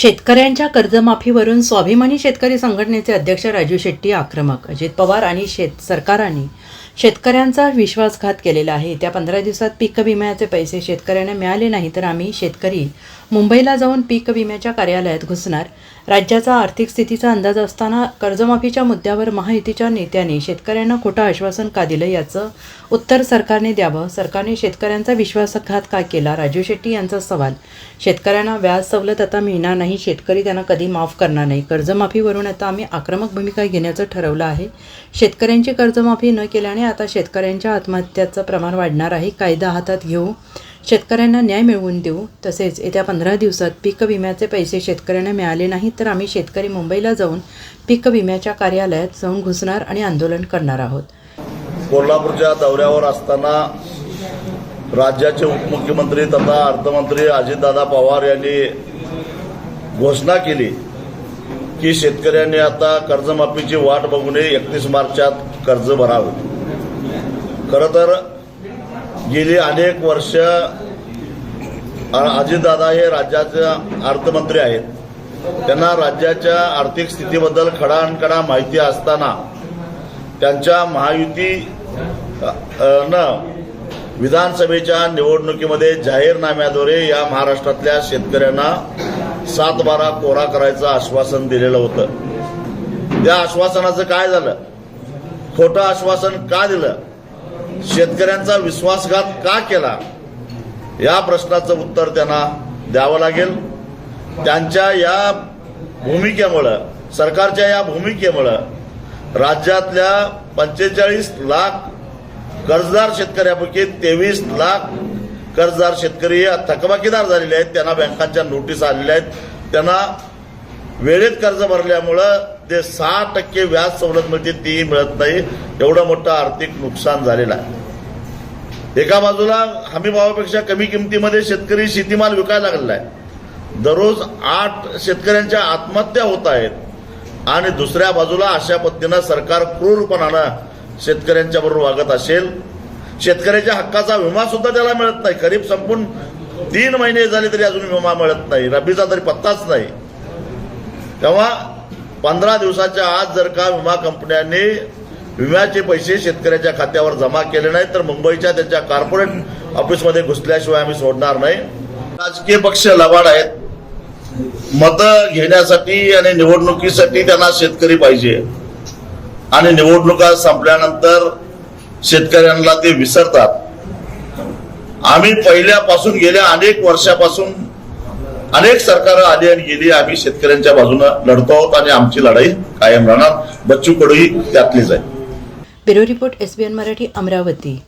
शेतकऱ्यांच्या कर्जमाफीवरून स्वाभिमानी शेतकरी संघटनेचे अध्यक्ष राजू शेट्टी आक्रमक. अजित पवार आणि शेत सरकारांनी शेतकऱ्यांचा विश्वासघात केलेला आहे. त्या पंधरा दिवसात पीक विम्याचे पैसे शेतकऱ्यांना मिळाले नाही तर आम्ही शेतकरी मुंबईला जाऊन पीक विम्याच्या कार्यालयात घुसणार. राज्याचा आर्थिक स्थितीचा अंदाज असताना कर्जमाफीच्या मुद्द्यावर महायुतीच्या नेत्यांनी शेतकऱ्यांना खोटं आश्वासन का दिलं याचं उत्तर सरकारने द्यावं. सरकारने शेतकऱ्यांचा विश्वासघात का केला? राजू शेट्टी यांचा सवाल. शेतकऱ्यांना व्याज सवलत आता मिळणार नाही. शेतकरी त्यांना कधी माफ करणार नाही. कर्जमाफीवरून आता आम्ही आक्रमक भूमिका घेण्याचं ठरवलं आहे. शेतकऱ्यांची कर्जमाफी न केल्याने आता शेतकऱ्यांच्या आत्महत्याचं प्रमाण वाढणार आहे. कायदा हातात घेऊ शेतकऱ्यांना न्याय मिळवून देऊ तसेच येत्या पंधरा दिवसात पीक विम्याचे पैसे शेतकऱ्यांना मिळाले नाहीत तर आम्ही शेतकरी मुंबईला जाऊन पीक विम्याच्या कार्यालयात जाऊन घुसणार आणि आंदोलन करणार आहोत. कोल्हापूरच्या दौऱ्यावर असताना राज्याचे उपमुख्यमंत्री तथा अर्थमंत्री अजितदादा पवार यांनी घोषणा केली की शेतकऱ्यांनी आता कर्जमाफीची वाट बघू नये एकतीस मार्चात कर्ज भरावे. खरं तर गेली अनेक वर्ष अजितदादा हे राज्याचे अर्थमंत्री आहेत. त्यांना राज्याच्या आर्थिक स्थितीबद्दल खडानकडा माहिती असताना त्यांच्या महायुती न विधानसभेच्या निवडणुकीमध्ये जाहीरनाम्याद्वारे या महाराष्ट्रातल्या शेतकऱ्यांना सात बारा कोरा करायचं आश्वासन दिलेलं होतं. त्या आश्वासनाचं काय झालं? खोटं आश्वासन का दिलं? शेतकऱ्यांचा विश्वासघात का केला? या प्रश्नाचं उत्तर त्यांना द्यावं लागेल. त्यांच्या या भूमिकेमुळं सरकारच्या या भूमिकेमुळं राज्यातल्या पंचेचाळीस लाख कर्जदार शेतकऱ्यापैकी तेवीस लाख कर्जदार शेतकरी थकबाकीदार झालेले आहेत. त्यांना बँकांच्या नोटीस आलेल्या आहेत. त्यांना वेळेत कर्ज भरल्यामुळं ते सहा टक्के व्याज सवलत मिळते तीही मिळत नाही. एवढं मोठं आर्थिक नुकसान झालेलं आहे. एका बाजूला हमी भावापेक्षा कमी किमतीमध्ये शेतकरी शेतीमाल विकायला लागलेला आहे. दररोज आठ शेतकऱ्यांच्या आत्महत्या होत आहेत. आणि दुसऱ्या बाजूला अशा पद्धतीनं सरकार क्रूरपणानं शेतकऱ्यांच्या बरोबर वागत असेल. शेतकऱ्याच्या हक्काचा विमा सुद्धा त्याला मिळत नाही. खरीप संपून तीन महिने झाले तरी अजून विमा मिळत नाही. रब्बीचा तरी पत्ताच नाही. तेव्हा पंधरा दिवसाच्या आज जर का विमा कंपन्यांनी विम्याचे पैसे शेतकऱ्याच्या खात्यावर जमा केले नाही तर मुंबईच्या त्यांच्या कॉर्पोरेट ऑफिसमध्ये घुसल्याशिवाय आम्ही सोडणार नाही. राजकीय पक्ष लबाड आहेत. मतं घेण्यासाठी आणि निवडणुकीसाठी त्यांना शेतकरी पाहिजे. आणि निवडणुका संपल्यानंतर शेतकऱ्यांना ते विसरतात. आम्ही पहिल्यापासून गेल्या अनेक वर्षापासून अनेक सरकारं आली आणि गेली आम्ही शेतकऱ्यांच्या बाजूनं लढतो आहोत आणि आमची लढाई कायम राहणार. बच्चू कडूही त्यातलीच आहे. Bureau report S B N Marathi Amravati.